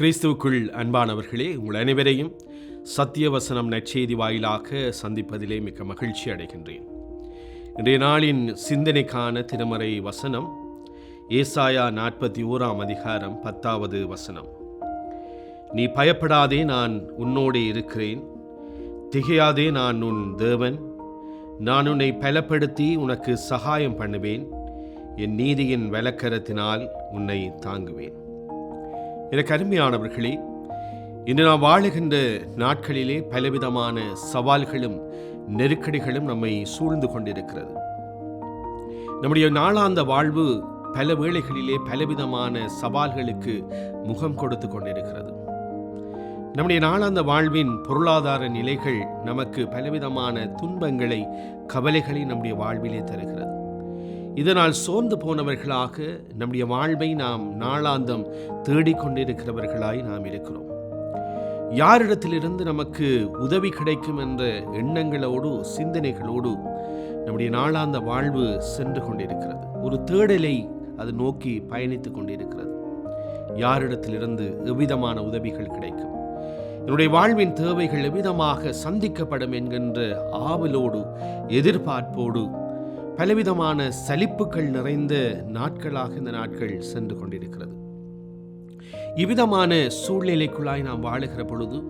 கிறிஸ்துவுக்குள் அன்பானவர்களே உங்கள் அனைவரையும் சத்தியவசனம் நற்செய்தி வாயிலாக சந்திப்பதிலே மிக்க மகிழ்ச்சி அடைகின்றேன். இன்றைய நாளின் சிந்தனைக்கான திருமறை வசனம் ஏசாயா நாற்பத்தி ஓராம் அதிகாரம் பத்தாவது வசனம். நீ பயப்படாதே நான் உன்னோடே இருக்கிறேன். திகையாதே நான் உன் தேவன். நான் உன்னை பலப்படுத்தி உனக்கு சகாயம் பண்ணுவேன். என் நீதியின் விளக்கரத்தினால் உன்னை தாங்குவேன். எனக்கு அருமையானவர்களே இன்று நாம் வாழுகின்ற நாட்களிலே பலவிதமான சவால்களும் நெருக்கடிகளும் நம்மை சூழ்ந்து கொண்டிருக்கிறது. நம்முடைய நாளாந்த வாழ்வு பல வேளைகளிலே பலவிதமான சவால்களுக்கு முகம் கொடுத்து கொண்டிருக்கிறது. நம்முடைய நாளாந்த வாழ்வின் பொருளாதார நிலைகள் நமக்கு பலவிதமான துன்பங்களை கவலைகளை நம்முடைய வாழ்விலே தருகிறது. இதனால் சோர்ந்து போனவர்களாக நம்முடைய வாழ்வை நாம் நாளாந்தம் தேடிக்கொண்டிருக்கிறவர்களாய் நாம் இருக்கிறோம். யாரிடத்திலிருந்து நமக்கு உதவி கிடைக்கும் என்ற எண்ணங்களோடு சிந்தனைகளோடு நம்முடைய நாளாந்த வாழ்வு சென்று கொண்டிருக்கிறது. ஒரு தேடலை அது நோக்கி பயணித்துக் கொண்டிருக்கிறது. யாரிடத்திலிருந்து எவ்விதமான உதவிகள் கிடைக்கும்? என்னுடைய வாழ்வின் தேவைகள் எவ்விதமாக சந்திக்கப்படும் என்கின்ற ஆவலோடு எதிர்பார்ப்போடு பலவிதமான சலிப்புகள் நிறைந்த நாட்களாக இந்த நாட்கள் சென்று கொண்டிருக்கிறது. இவ்விதமான சூழ்நிலைக்குள்ளாய் நாம் வாழுகிற பொழுது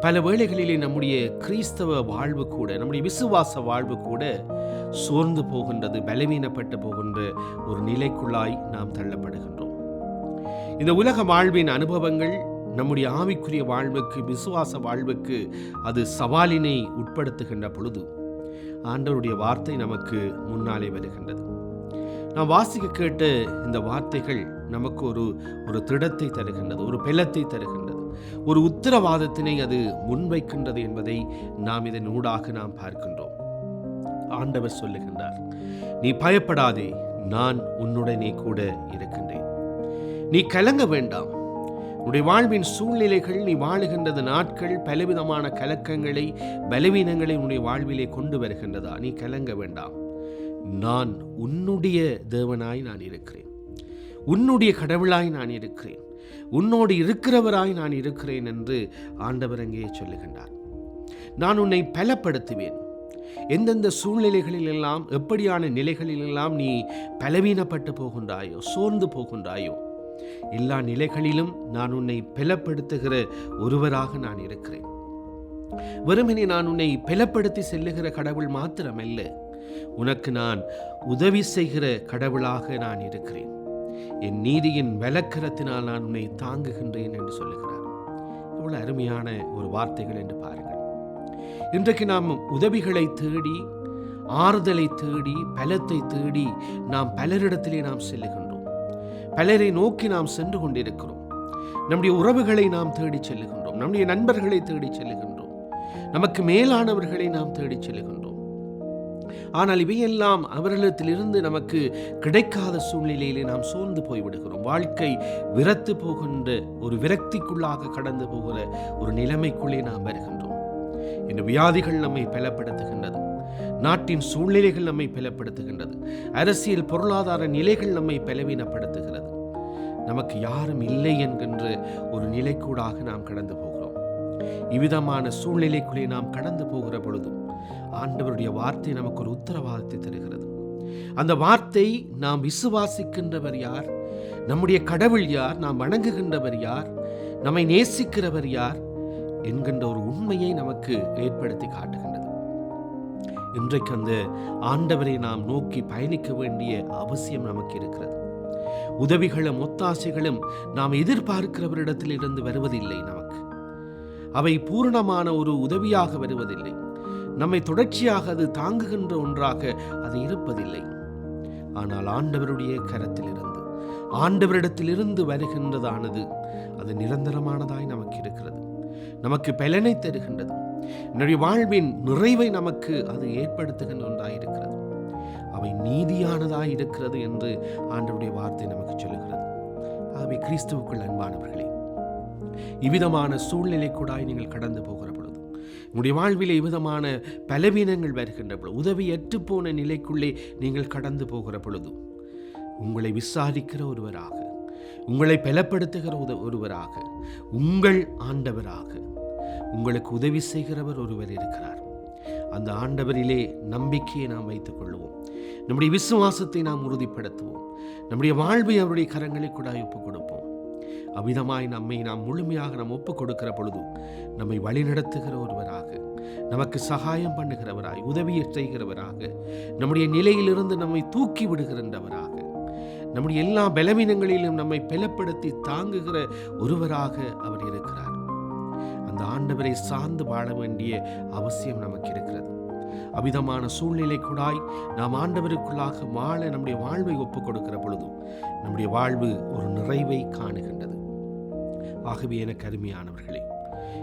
பல வேளைகளிலே நம்முடைய கிறிஸ்தவ வாழ்வு கூட நம்முடைய விசுவாச வாழ்வு கூட சோர்ந்து போகின்றது பலவீனப்பட்டு போகின்ற ஒரு நிலைக்குள்ளாய் நாம் தள்ளப்படுகின்றோம். இந்த உலக வாழ்வின் அனுபவங்கள் நம்முடைய ஆவிக்குரிய வாழ்வுக்கு விசுவாச வாழ்வுக்கு அது சவாலினை உட்படுத்துகின்ற பொழுது ஆண்டவருடைய வார்த்தை நமக்கு முன்னாலே வருகின்றது. நாம் வாசிக்க கேட்ட இந்த வார்த்தைகள் நமக்கு ஒரு ஒரு திடத்தை தருகின்றது ஒரு பெலத்தை தருகின்றது. ஒரு உத்தரவாதத்தினை அது முன்வைக்கின்றது என்பதை நாம் இதன் ஊடாக நாம் பார்க்கின்றோம். ஆண்டவர் சொல்லுகின்றார் நீ பயப்படாதே நான் உன்னுடனே கூட இருக்கின்றேன். நீ கலங்க வேண்டாம் உன்னுடைய வாழ்வின் சூழ்நிலைகள் நீ வாழுகின்றது நாட்கள் பலவிதமான கலக்கங்களை பலவீனங்களை உன்னுடைய வாழ்விலே கொண்டு வருகின்றதா? நீ கலங்க வேண்டாம். நான் உன்னுடைய தேவனாய் நான் இருக்கிறேன். உன்னுடைய கடவுளாய் நான் இருக்கிறேன். உன்னோடு இருக்கிறவராய் நான் இருக்கிறேன் என்று ஆண்டவர் அங்கே சொல்லுகின்றார். நான் உன்னை பலப்படுத்துவேன். எந்தெந்த சூழ்நிலைகளில் எல்லாம் எப்படியான நிலைகளில் எல்லாம் நீ பலவீனப்பட்டு போகின்றாயோ சோர்ந்து போகின்றாயோ எல்லா நிலைகளிலும் நான் உன்னை பலப்படுத்துகிற ஒருவராக நான் இருக்கிறேன். வெறுமனே நான் உன்னை பலப்படுத்தி செல்லுகிற கடவுள் மாத்திரமல்ல உனக்கு நான் உதவி செய்கிற கடவுளாக நான் இருக்கிறேன். என் நீதியின் விளக்கரத்தினால் நான் உன்னை தாங்குகின்றேன் என்று சொல்லுகிறார். இவ்வளவு அருமையான ஒரு வார்த்தைகள் என்று பாருங்கள். இன்றைக்கு நாம் உதவிகளை தேடி ஆறுதலை தேடி பலத்தை தேடி நாம் பலரிடத்திலே நாம் செல்லுகின்றோம். பலரை நோக்கி நாம் சென்று கொண்டிருக்கிறோம். நம்முடைய உறவுகளை நாம் தேடி செல்லுகின்றோம். நம்முடைய நண்பர்களை தேடி செல்லுகின்றோம். நமக்கு மேலானவர்களை நாம் தேடி செல்லுகின்றோம். ஆனால் இவையெல்லாம் அவர்களிடத்திலிருந்து நமக்கு கிடைக்காத சூழ்நிலையிலே நாம் சோர்ந்து போய்விடுகிறோம். வாழ்க்கை விரத்து போகின்ற ஒரு விரக்திக்குள்ளாக கடந்து போகிற ஒரு நிலைமைக்குள்ளே நாம் வருகின்றோம். இந்த வியாதிகள் நம்மை பலப்படுத்துகின்றது. நாட்டின் சூழ்நிலைகள் நம்மை பலப்படுத்துகின்றது. அரசியல் பொருளாதார நிலைகள் நம்மை பலவீனப்படுத்துகிறது. நமக்கு யாரும் இல்லை என்கின்ற ஒரு நிலைக்கூடாக நாம் கடந்து போகிறோம். இவ்விதமான சூழ்நிலைக்குள்ளே நாம் கடந்து போகிற பொழுதும் ஆண்டவருடைய வார்த்தை நமக்கு ஒரு உத்தரவாதத்தை தருகிறது. அந்த வார்த்தை நாம் விசுவாசிக்கின்றவர் யார்? நம்முடைய கடவுள் யார்? நாம் வணங்குகின்றவர் யார்? நம்மை நேசிக்கிறவர் யார்? என்கின்ற ஒரு உண்மையை நமக்கு ஏற்படுத்தி காட்டுகின்றது. இன்றைக்கு அந்த ஆண்டவரை நாம் நோக்கி பயணிக்க வேண்டிய அவசியம் நமக்கு இருக்கிறது. உதவிகளும் ஒத்தாசைகளும் நாம் எதிர்பார்க்கிறவரிடத்தில் இருந்து வருவதில்லை நமக்கு. அவை பூரணமான ஒரு உதவியாக வருவதில்லை. நம்மை தொடர்ச்சியாக அது தாங்குகின்ற ஒன்றாக அது இருப்பதில்லை. ஆனால் ஆண்டவருடைய கரத்திலிருந்து ஆண்டவரிடத்திலிருந்து வருகின்றதானது அது நிரந்தரமானதாய் நமக்கு இருக்கிறது. நமக்கு பலனை தருகின்றது. நம்முடைய வாழ்வின் நிறைவை நமக்கு அது ஏற்படுத்துகின்ற ஒன்றாக இருக்கிறது அவை நீதியானதாக இருக்கிறது என்று ஆண்டவருடைய வார்த்தை நமக்கு சொல்லுகிறது. ஆகவே கிறிஸ்துவுக்குள் அன்பானவர்களே இவ்விதமான சூழ்நிலை கூடாய் நீங்கள் கடந்து போகிற பொழுது உங்களுடைய வாழ்வில் இவ்விதமான பலவீனங்கள் வருகின்ற பொழுது உதவியற்று போன நிலைக்குள்ளே நீங்கள் கடந்து போகிற பொழுது உங்களை விசாரிக்கிற ஒருவராக உங்களை பலப்படுத்துகிற உத ஒருவராக உங்கள் ஆண்டவராக உங்களுக்கு உதவி செய்கிறவர் ஒருவர் இருக்கிறார். அந்த ஆண்டவரிலே நம்பிக்கையை நாம் வைத்துக் கொள்வோம் நம்முடைய விசுவாசத்தை நாம் உறுதிப்படுத்துவோம். நம்முடைய வாழ்வை அவருடைய கரங்களை கூட ஒப்புக் கொடுப்போம். அவ்விதமாய் நம்மை நாம் முழுமையாக நாம் ஒப்புக் கொடுக்கிற பொழுது நம்மை வழிநடத்துகிற ஒருவராக நமக்கு சகாயம் பண்ணுகிறவராய் உதவியை செய்கிறவராக நம்முடைய நிலையிலிருந்து நம்மை தூக்கி விடுகின்றவராக நம்முடைய எல்லா பலவீனங்களிலும் நம்மை பலப்படுத்தி தாங்குகிற ஒருவராக அவர் இருக்கிறார். அந்த ஆண்டவரை சார்ந்து வாழ வேண்டிய அவசியம் நமக்கு இருக்கிறது அவிதமான சூழ்நிலை கூடாய் நாம் ஆண்டவருக்குள்ளாக வாழ நம்முடைய வாழ்வை ஒப்புக் கொடுக்கிற பொழுதும் நம்முடைய வாழ்வு ஒரு நிறைவை காணுகின்றது. ஆகவே என கருமையானவர்களே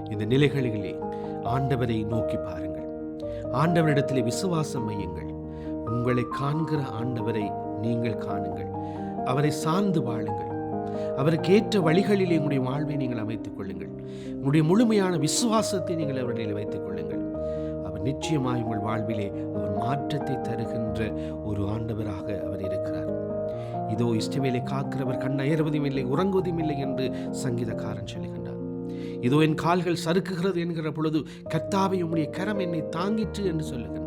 இந்த நிலைகளிலே ஆண்டவரை நோக்கி பாருங்கள். ஆண்டவரிடத்திலே விசுவாசம் மையுங்கள் உங்களை காண்கிற ஆண்டவரை நீங்கள் காணுங்கள். அவரை சார்ந்து வாழுங்கள். அவருக்கு ஏற்ற வழிகளிலே உங்களுடைய வாழ்வை நீங்கள் அமைத்துக் கொள்ளுங்கள். உங்களுடைய முழுமையான விசுவாசத்தை நீங்கள் அவரிடையில் வைத்துக் கொள்ளுங்கள். அவர் நிச்சயமாய் உங்கள் வாழ்விலே அவர் மாற்றத்தை தருகின்ற ஒரு ஆண்டவராக அவர் இருக்கிறார். இதோ இஷ்டவேலை காக்கிறவர் கண் அயர்வதும் இல்லை உறங்குவதும் இல்லை என்று சங்கீதக்காரன் சொல்லுகின்றார் இதோ என் கால்கள் சறுக்குகிறது என்கிற பொழுது கத்தாவை உம்முடைய கரம் என்னை தாங்கிற்று என்று சொல்லுகின்றார்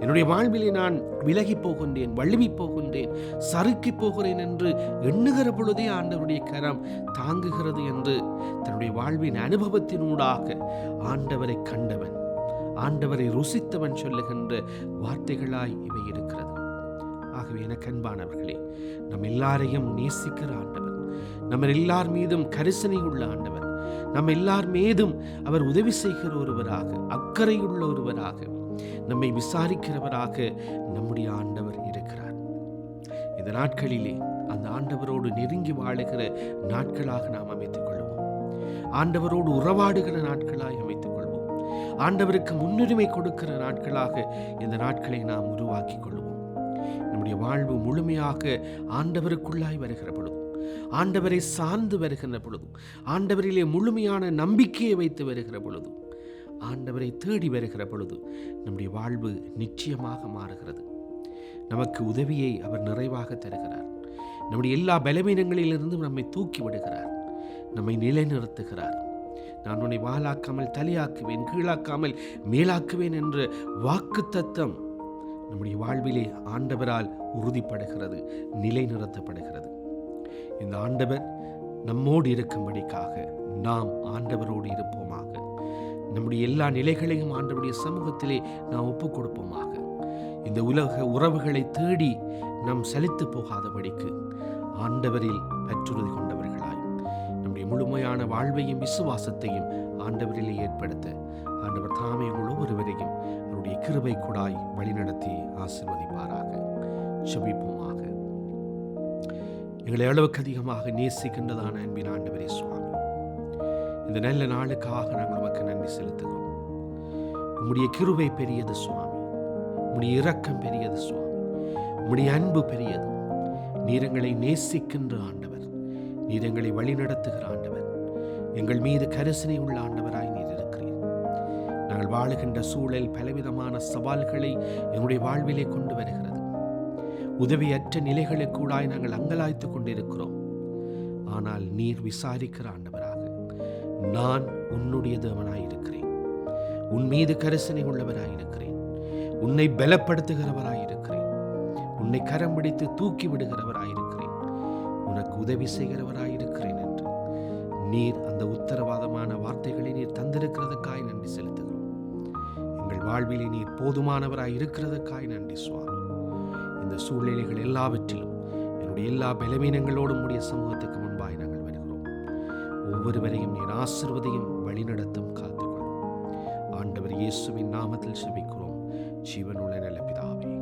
என்னுடைய வாழ்விலே நான் விலகி போகின்றேன் வழுவி போகின்றேன் சறுக்கி போகிறேன் என்று எண்ணுகிற பொழுதே ஆண்டவருடைய கரம் தாங்குகிறது என்று தன்னுடைய வாழ்வின் அனுபவத்தினூடாக ஆண்டவரை கண்டவன் ஆண்டவரை ருசித்தவன் சொல்லுகின்ற வார்த்தைகளாய் இவை இருக்கிறது. ஆகவே எனக்கு அன்பானவர்களே நம் எல்லாரையும் நேசிக்கிற ஆண்டவர் நம்ம எல்லார் மீதும் கரிசனை உள்ள ஆண்டவர் நம்ம எல்லார் மீதும் அவர் உதவி செய்கிற ஒருவராக அக்கறையுள்ள ஒருவராக நம்மை விசாரிக்கிறவராக நம்முடைய ஆண்டவர் இருக்கிறார். இந்த நாட்களிலே அந்த ஆண்டவரோடு நெருங்கி வாழுகிற நாட்களாக நாம் அமைத்துக் கொள்வோம். ஆண்டவரோடு உறவாடுகிற நாட்களாய் அமைத்துக் கொள்வோம். ஆண்டவருக்கு முன்னுரிமை கொடுக்கிற நாட்களாக இந்த நாட்களை நாம் உருவாக்கி கொள்வோம். நம்முடைய வாழ்வு முழுமையாக ஆண்டவருக்குள்ளாய் வருகிற பொழுதும் ஆண்டவரை சார்ந்து வருகின்ற பொழுதும் ஆண்டவரிலே முழுமையான நம்பிக்கையை வைத்து வருகிற பொழுதும் ஆண்டவரை தேடி வருகிற பொழுது நம்முடைய வாழ்வு நிச்சயமாக மாறுகிறது. நமக்கு உதவியை அவர் நிறைவாக தருகிறார். நம்முடைய எல்லா பலவீனங்களிலிருந்தும் நம்மை தூக்கி விடுகிறார். நம்மை நிலைநிறுத்துகிறார். நான் உன்னை வாழாக்காமல் தலையாக்குவேன் கீழாக்காமல் மேலாக்குவேன் என்ற வாக்கு தத்தம் நம்முடைய வாழ்விலே ஆண்டவரால் உறுதிப்படுகிறது நிலைநிறுத்தப்படுகிறது. இந்த ஆண்டவர் நம்மோடு இருக்கும்படிக்காக நாம் ஆண்டவரோடு இருப்போம். நம்முடைய எல்லா நிலைகளையும் ஆண்டவருடைய சமூகத்திலே நாம் ஒப்புக் கொடுப்போமாக இந்த உலக உறவுகளை தேடி நாம் சலித்து போகாதபடிக்கு ஆண்டவரில் பற்றுறுதி கொண்டவர்களாய். நம்முடைய முழுமையான வாழ்வையும் விசுவாசத்தையும் ஆண்டவரிலே ஏற்படுத்த. ஆண்டவர் தாமே உங்கள் ஒவ்வொருவரையும் அவருடைய கிருபை கூடாய் வழிநடத்தி ஆசிர்வதிப்பாராக. செபிப்போமாக. எங்களை அளவுக்கு அதிகமாக நேசிக்கின்றதான அன்பின் ஆண்டவரே சுவாமி. இந்த நல்ல நாளுக்காக நாங்கள் உமக்கு நன்றி செலுத்துகிறோம். உம்முடைய கிருபை பெரியது சுவாமி. உம்முடைய இரக்கம் பெரியது சுவாமி. உம்முடைய அன்பு பெரியது. நீரங்களை நேசிக்கின்ற ஆண்டவர். நீரங்களை வழிநடத்துகிற ஆண்டவர். எங்கள் மீது கரிசனை உள்ள ஆண்டவராய் நீர் இருக்கிறீர். நாங்கள் வாழுகின்ற சூழல் பலவிதமான சவால்களை எங்களுடைய வாழ்விலே கொண்டு வருகிறது. உதவியற்ற நிலைகளுக்கூடாய் நாங்கள் அங்கலாய்த்துக் கொண்டிருக்கிறோம். ஆனால் நீர் விசாரிக்கிற ஆண்டவராய் நான் உன்னுடைய தேவனாய் உன் மீது கரிசனை உள்ளவராயிருக்கிறேன். உன்னை பலப்படுத்துகிறவராயிருக்கிறேன். உன்னை கரம் பிடித்து தூக்கி விடுகிறவராயிருக்கிறேன். உனக்கு உதவி செய்கிறவராயிருக்கிறேன் என்று. நீர் அந்த உத்தரவாதமான வார்த்தைகளை நீர் தந்திருக்கிறதுக்காய் நன்றி செலுத்துகிறோம். எங்கள் வாழ்விலே நீர் போதுமானவராய் இருக்கிறதுக்காய் நன்றி சுவாமி. இந்த சூழ்நிலைகள் எல்லாவற்றிலும் என்னுடைய எல்லா பலவீனங்களோடும் உடைய சமூகத்துக்கு ஒவ்வொருவரையும் நீர் ஆசிர்வதையும் வழிநடத்தும் காத்துக்கொள்ளும் ஆண்டவர் இயேசுவின் நாமத்தில் செபிக்கிறோம். ஜீவனுள்ள நல்ல பிதாவே.